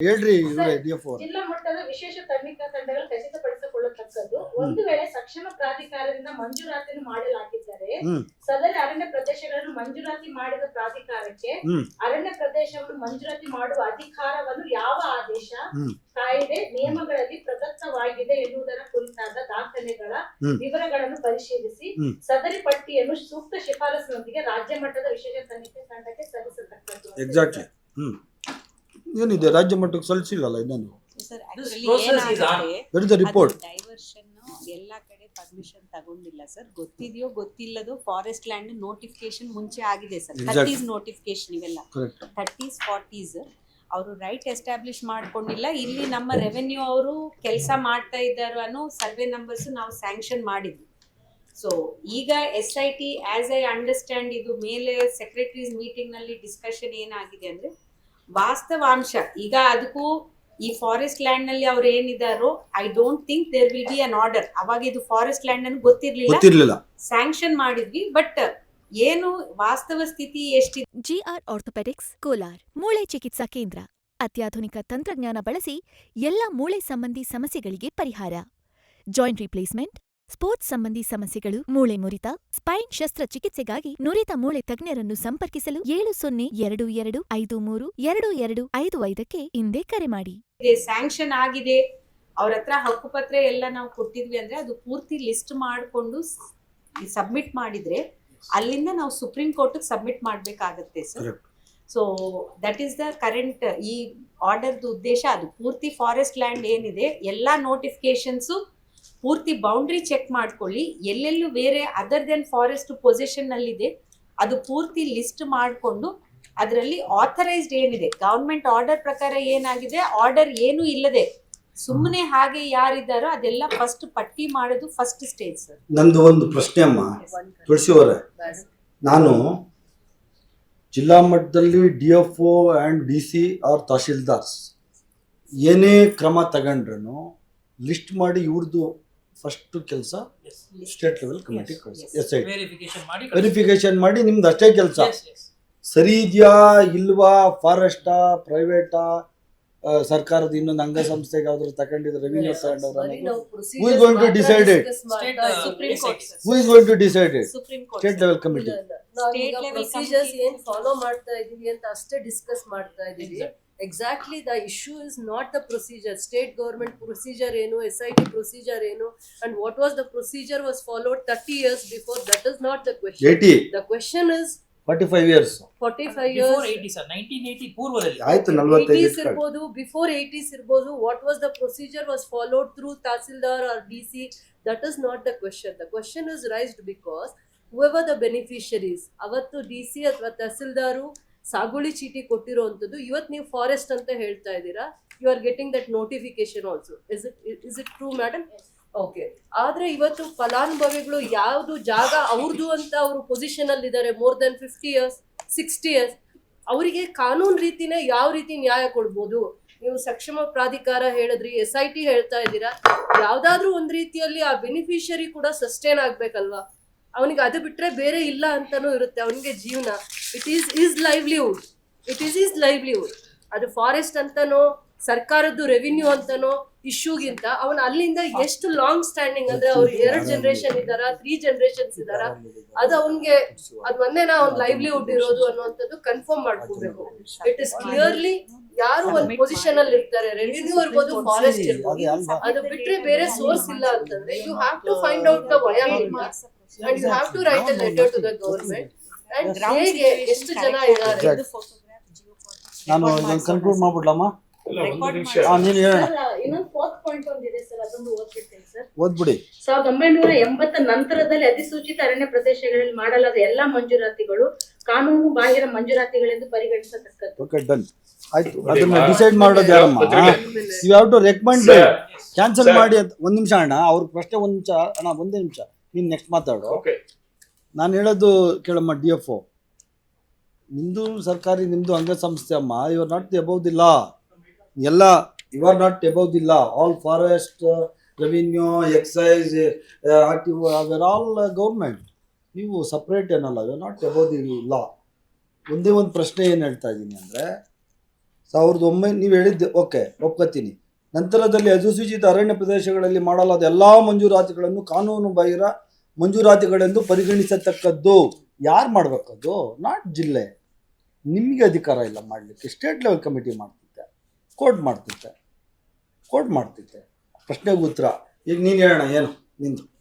ಹೇಳ್ರಿ ಇವ್ರೆ D F ಅವ್ರು ಜಿಲ್ಲಾ ಮಟ್ಟದ ವಿಶೇಷ ತನಿಖಾ ತಂಡಗಳು ಖಚಿತಪಡಿಸಿಕೊಳ್ಳತಕ್ಕದ್ದು ಒಂದು ವೇಳೆ ಸಕ್ಷಮ ಪ್ರಾಧಿಕಾರದಿಂದ ಮಂಜೂರಾತಿಯನ್ನು ಮಾಡಲಾಗಿದ್ದರೆ ಹ್ಮ್ ಸದರಿ ಅರಣ್ಯ ಪ್ರದೇಶಗಳನ್ನು ಮಂಜೂರಾತಿ ಮಾಡಿದ ಪ್ರಾಧಿಕಾರಕ್ಕೆ ಹ್ಮ್. ಅರಣ್ಯ ಪ್ರದೇಶವನ್ನು ಮಂಜೂರಾತಿ ಮಾಡುವ ಅಧಿಕಾರವನ್ನು ಯಾವ ಆದೇಶ ಹ್ಮ್. ಕಾಯ್ದೆ ನಿಯಮಗಳಲ್ಲಿ ಪ್ರದತ್ತವಾಗಿದೆ ಎನ್ನುವುದರ ಕುರಿತಾದ ದಾಖಲೆಗಳ ಹ್ಮ್. ವಿವರಗಳನ್ನು ಪರಿಶೀಲಿಸಿ ಹ್ಮ್. ಸದರಿ ಪಟ್ಟಿಯನ್ನು ಸೂಕ್ತ ಶಿಫಾರಸಿನೊಂದಿಗೆ ರಾಜ್ಯ ಮಟ್ಟದ ವಿಶೇಷ ತನಿಖೆ ತಂಡಕ್ಕೆ ಸಲ್ಲಿಸತಕ್ಕದ್ದು ಎಕ್ಸಾಕ್ಟ್ಲಿ ಹ್ಮ್ ಏನಿದೆ? ರಾಜ್ಯ ಮಟ್ಟಕ್ಕೆ ಸಲ್ಲಿಸಿಲ್ಲಲ್ಲ ಇನ್ನೊಂದು? ಸರ್ process is ಡೈವರ್ಷನ್ ಎಲ್ಲಾ ಕಡೆ ಪರ್ಮಿಷನ್ ತಗೊಂಡಿಲ್ಲ ಸರ್. ಗೊತ್ತಿದೆಯೋ ಗೊತ್ತಿಲ್ಲದೋ ಫಾರೆಸ್ಟ್ ಲ್ಯಾಂಡ್ ನೋಟಿಫಿಕೇಶನ್ ಮುಂಚೆ ಆಗಿದೆ ಸರ್. Exactly. ಥರ್ಟೀಸ್ ನೋಟಿಫಿಕೇಶನ್ ಇವೆಲ್ಲ. ಕರೆಕ್ಟ್ ಥರ್ಟೀಸ್ ಫಾರ್ಟೀಸ್ ಅವರು ರೈಟ್ ಎಸ್ಟಾಬ್ಲಿಷ್ ಮಾಡ್ಕೊಂಡಿಲ್ಲ. ಇಲ್ಲಿ ನಮ್ಮ ರೆವೆನ್ಯೂ ಅವರು ಕೆಲಸ ಮಾಡ್ತಾ ಇದ್ದಾರೆ ಅನ್ನೋ ಸರ್ವೆ ನಂಬರ್ಸ್ ನಾವು ಸ್ಯಾಂಕ್ಷನ್ ಮಾಡಿದ್ವಿ. ಸೊ ಈಗ S I T as I understand ಇದು ಮೇಲೆ ಸೆಕ್ರೆಟರೀಸ್ ಮೀಟಿಂಗ್ನಲ್ಲಿ ಡಿಸ್ಕಷನ್ ಏನಾಗಿದೆ ಅಂದ್ರೆ ವಾಸ್ತವಾಂಶ. ಈಗ ಅದಕ್ಕೂ ಈ ಫಾರೆಸ್ಟ್ ಲ್ಯಾಂಡ್ನಲ್ಲಿ ಅವ್ರು ಏನಿದಾರೋ I don't think there will be an order ಅವಾಗ ಇದು ಫಾರೆಸ್ಟ್ ಲ್ಯಾಂಡ್ ಅನ್ನು ಗೊತ್ತಿರ್ಲಿಲ್ಲ. ಗೊತ್ತಿರ್ಲಿಲ್ಲ. ಸ್ಯಾಂಕ್ಷನ್ ಮಾಡಿದ್ವಿ ಬಟ್ ಏನು ವಾಸ್ತವ ಸ್ಥಿತಿ ಎಷ್ಟಿದೆ? GR orthopaedics Kolar. ಮೂಳೆ ಚಿಕಿತ್ಸಾ ಕೇಂದ್ರ. ಅತ್ಯಾಧುನಿಕ ತಂತ್ರಜ್ಞಾನ ಬಳಸಿ ಎಲ್ಲ ಮೂಳೆ ಸಂಬಂಧಿ ಸಮಸ್ಯೆಗಳಿಗೆ ಪರಿಹಾರ. ಜಾಯಿಂಟ್ ರಿಪ್ಲೇಸ್ಮೆಂಟ್ ಸ್ಪೋರ್ಟ್ಸ್ ಸಂಬಂಧಿ ಸಮಸ್ಯೆಗಳು ಮೂಳೆ ಮುರಿತ ಸ್ಪೈನ್ ಶಸ್ತ್ರಚಿಕಿತ್ಸೆಗಾಗಿ ನುರಿತ ಮೂಳೆ ತಜ್ಞರನ್ನು ಸಂಪರ್ಕಿಸಲು ಏಳು ಸೊನ್ನೆ ಎರಡು ಎರಡು ಐದು ಮೂರು ಎರಡು ಎರಡು ಐದು ಐದಕ್ಕೆ ಹಿಂದೆ ಕರೆ ಮಾಡಿ. ಸ್ಯಾಂಕ್ಷನ್ ಆಗಿದೆ. ಅವ್ರ ಹತ್ರ ಹಕ್ಕುಪತ್ರ ಎಲ್ಲ ನಾವು ಕೊಟ್ಟಿದ್ವಿ ಅಂದ್ರೆ ಅದು ಪೂರ್ತಿ ಲಿಸ್ಟ್ ಮಾಡಿಕೊಂಡು ಸಬ್ಮಿಟ್ ಮಾಡಿದ್ರೆ ಅಲ್ಲಿಂದ ನಾವು ಸುಪ್ರೀಂ ಕೋರ್ಟ್ ಸಬ್ಮಿಟ್ ಮಾಡ್ಬೇಕಾಗತ್ತೆ sir. So that is the current ಈ ಆರ್ಡರ್ದು ಉದ್ದೇಶ ಅದು. ಪೂರ್ತಿ ಫಾರೆಸ್ಟ್ ಲ್ಯಾಂಡ್ ಏನಿದೆ ಎಲ್ಲಾ ನೋಟಿಫಿಕೇಶನ್ಸು ಪೂರ್ತಿ ಬೌಂಡ್ರಿ ಚೆಕ್ ಮಾಡ್ಕೊಳ್ಳಿ. ಎಲ್ಲೆಲ್ಲೂ ಬೇರೆ ಅದರ್ ದೆನ್ ಫಾರೆಸ್ಟ್ ಪೊಸಿಷನ್ ನಲ್ಲಿದೆ. ಅದು ಪೂರ್ತಿ ಲಿಸ್ಟ್ ಮಾಡಿಕೊಂಡು ಅದರಲ್ಲಿ ಆಥರೈಸ್ಡ್ ಏನಿದೆ? ಗೌರ್ಮೆಂಟ್ ಆರ್ಡರ್ ಪ್ರಕಾರ ಏನಾಗಿದೆ? ಆರ್ಡರ್ ಏನು ಇಲ್ಲದೆ ಸುಮ್ಮನೆ ಹಾಗೆ ಯಾರಿದ್ದಾರೋ ಅದೆಲ್ಲ ಫಸ್ಟ್ ಪಟ್ಟಿ ಮಾಡೋದು ಫಸ್ಟ್ ಸ್ಟೇಜ್ ಸರ್ ನಂದು ಒಂದು ಪ್ರಶ್ನೆ ಅಮ್ಮ. ತುಳಸಿ ಅವರೇ. ನಾನು ಜಿಲ್ಲಾ ಮಟ್ಟದಲ್ಲಿ D F O and D C R tahsildars ಏನೇ ಕ್ರಮ ತಗೊಂಡ್ರೂ ಲಿಸ್ಟ್ ಮಾಡಿ ಇವ್ರದ್ದು ಫಸ್ಟ್ ಕೆಲಸ ಸ್ಟೇಟ್ ಲೆವೆಲ್ ಕಮಿಟಿ ಕಳಿಸಿ. ಎಸ್ ಐ ವೆರಿಫಿಕೇಶನ್ ಮಾಡಿ ವೆರಿಫಿಕೇಶನ್ ಮಾಡಿ ನಿಮ್ದು ಅಷ್ಟೇ ಕೆಲಸ. ಸರಿ ಇದೆಯಾ ಇಲ್ವಾ ಫಾರೆಸ್ಟಾ ಪ್ರೈವೇಟಾ ಸರ್ಕಾರದ ಇನ್ನೊಂದು ಅಂಗಸಂಸ್ಥೆಗೆ ಯಾವ್ದಾದ್ರು ತಗೊಂಡಿದ್ರೆ ರೆವಿನ್ಯೂ ತಗೊಂಡವ್ರ going to supreme court who is going to decide it state level committee follow ಮಾಡ್ತಾ ಇದೀವಿ ಅಂತ ಅಷ್ಟೇ ಡಿಸ್ಕಸ್ ಮಾಡ್ತಾ ಇದೀವಿ. Exactly the issue is not the procedure state government procedure ಏನು ಎಸ್ ಐ ಟಿ ಪ್ರೊಸೀಜರ್ ಏನು and what was the procedure was followed thirty years before that is not the question the question is forty five years forty five before years ಪೂರ್ವದಲ್ಲಿ ಆಯ್ತು ನಲ್ವತ್ತೈದು eighties ಇರ್ಬೋದು before eighties ಇರ್ಬೋದು what was the procedure was followed through tahsildar R D C that is not the question the question is raised because whoever the beneficiaries ಅವತ್ತು D C ಅಥವಾ ತಹಸೀಲ್ದಾರು ಸಾಗುವಳಿ ಚೀಟಿ ಕೊಟ್ಟಿರುವಂಥದ್ದು. ಇವತ್ತು ನೀವು ಫಾರೆಸ್ಟ್ ಅಂತ ಹೇಳ್ತಾ ಇದ್ದೀರಾ. You are getting that notification also is it is it true madam okay ಆದ್ರೆ ಇವತ್ತು ಫಲಾನುಭವಿಗಳು ಯಾವುದು ಜಾಗ ಅವ್ರದ್ದು ಅಂತ ಅವರು ಪೊಸಿಷನ್ ಅಲ್ಲಿ ಇದ್ದಾರೆ more than fifty years sixty years ಅವರಿಗೆ ಕಾನೂನು ರೀತಿನೇ ಯಾವ ರೀತಿ ನ್ಯಾಯ ಕೊಡ್ಬೋದು? ನೀವು ಸಕ್ಷಮ ಪ್ರಾಧಿಕಾರ ಹೇಳಿದ್ರಿ ಎಸ್ ಐ ಟಿ ಹೇಳ್ತಾ ಇದ್ದೀರಾ. ಯಾವ್ದಾದ್ರೂ ಒಂದ್ ರೀತಿಯಲ್ಲಿ ಆ ಬೆನಿಫಿಷರಿ ಕೂಡ ಸಸ್ಟೈನ್ ಆಗ್ಬೇಕಲ್ವಾ? ಅವನಿಗೆ ಅದು ಬಿಟ್ರೆ ಬೇರೆ ಇಲ್ಲ ಅಂತಾನೂ ಇರುತ್ತೆ ಅವನಿಗೆ ಜೀವನ. It is is livelihood it is is livelihood ಅದು ಫಾರೆಸ್ಟ್ ಅಂತನೋ ಸರ್ಕಾರದ್ದು ರೆವಿನ್ಯೂ ಅಂತನೋ ಇಶ್ಯೂಗಿಂತ ಅವನು ಅಲ್ಲಿಂದ ಎಷ್ಟು ಲಾಂಗ್ ಸ್ಟ್ಯಾಂಡಿಂಗ್ ಅಂದ್ರೆ ಅವ್ರು ಎರಡ್ ಜನರೇಷನ್ ಇದಾರ ತ್ರೀ ಜನರೇಷನ್ಸ್ ಇದಾರ ಅದು ಅವನ್ಗೆ ಅದ್ ಒಂದೇನ ಅವ್ನ ಲೈವ್ಲಿಹುಡ್ ಇರೋದು ಅನ್ನುವಂಥದ್ದು ಕನ್ಫರ್ಮ್ ಮಾಡ್ಕೋಬೇಕು. ಇಟ್ ಇಸ್ ಕ್ಲಿಯರ್ಲಿ ಯಾರು ಒಂದ್ ಪೊಸಿಷನ್ ಅಲ್ಲಿ ಇರ್ತಾರೆ ರೆವಿನ್ಯೂ ಇರ್ಬೋದು ಫಾರೆಸ್ಟ್ ಇರ್ಬೋದು. ಅದು ಬಿಟ್ರೆ ಬೇರೆ ಸೋರ್ಸ್ ಇಲ್ಲ ಅಂತಂದ್ರೆ you have to find out the and you have to write a letter to the government and ಹೇಗೆ ಎಷ್ಟು ಜನ ಇದ್ದಾರೆ? ನಾನು ಕನ್ಕ್ಲೂಡ್ ಮಾಡ್ಬಿಡ್ಲಮ್ಮ? ರೆಕಾರ್ಡ್ ಹಾ ನೀನು ಹೇಳೋಣ. ಇನ್ನೊಂದು ಫೋರ್ತ್ ಪಾಯಿಂಟ್ ಒಂದಿದೆ ಸರ್ ಅದೊಂದು ಓದ್ಬಿಡ್ತೇನೆ ಸರ್. ಓದ್ಬಿಡಿ. ಸಾವಿರದ ಒಂಬೈನೂರ ಎಂಬತ್ತ ನಂತರದಲ್ಲಿ ಅಧಿಸೂಚಿತ ಅರಣ್ಯ ಪ್ರದೇಶಗಳಲ್ಲಿ ಮಾಡಲಾದ ಎಲ್ಲಾ ಮಂಜೂರಾತಿಗಳು ಕಾನೂನು ಬಾಹಿರ ಮಂಜೂರಾತಿಗಳೆಂದು ಪರಿಗಣಿಸತಕ್ಕದ್ದು. ಓಕೆ ಡನ್ ಆಯ್ತು. ಅದನ್ನ ಡಿಸೈಡ್ ಮಾಡೋದು ಯಾರಮ್ಮ? You have to recommend cancel ಮಾಡಿ ಅಂತ ಒಂದ್ ನಿಮಿಷ ಅಣ್ಣ. ಅವ್ರ ಪ್ರಶ್ನೆ ಒಂದ್ ನಿಮಿಷ ಅಣ್ಣ ಒಂದೇ ನಿಮಿಷ. ನೀನ್ ನೆಕ್ಸ್ಟ್ ಮಾತಾಡು. ನಾನು ಹೇಳೋದು ಕೇಳಮ್ಮ ಡಿ ಎಫ್ ಒ ನಿಮ್ಮದು ಸರ್ಕಾರಿ ನಿಮ್ಮದು ಅಂಗಸಂಸ್ಥೆ ಅಮ್ಮ you are not above the law ಎಲ್ಲ you are not above the law all forest revenue excise R T R all government ನೀವು ಸಪ್ರೇಟ್ ಏನಲ್ಲ you are not above the law ಒಂದೇ ಒಂದು ಪ್ರಶ್ನೆ ಏನು ಹೇಳ್ತಾ ಇದ್ದೀನಿ ಅಂದರೆ ಸಾವಿರದ ಒಂಬೈನೂರ ನೀವು ಹೇಳಿದ್ದು ಓಕೆ ಒಪ್ಕೋತೀನಿ. ನಂತರದಲ್ಲಿ ಅಧಿಸೂಚಿತ ಅರಣ್ಯ ಪ್ರದೇಶಗಳಲ್ಲಿ ಮಾಡಲಾದ ಎಲ್ಲ ಮಂಜೂರಾತಿಗಳನ್ನು ಕಾನೂನು ಬಾಹಿರ ಮಂಜೂರಾತಿಗಳೆಂದು ಪರಿಗಣಿಸತಕ್ಕದ್ದು. ಯಾರು ಮಾಡಬೇಕದು ನಾಟ್ ಜಿಲ್ಲೆ. ನಿಮಗೆ ಅಧಿಕಾರ ಇಲ್ಲ ಮಾಡಲಿಕ್ಕೆ. ಸ್ಟೇಟ್ ಲೆವೆಲ್ ಕಮಿಟಿ ಮಾಡ್ತಿದ್ದೆ ಕೋರ್ಟ್ ಮಾಡ್ತಿದ್ದೆ ಕೋರ್ಟ್ ಮಾಡ್ತಿದ್ದೆ ಪ್ರಶ್ನೆಗೆ ಉತ್ತರ. ಈಗ ನೀನು ಹೇಳೋಣ ಏನು? ನಿಂದು.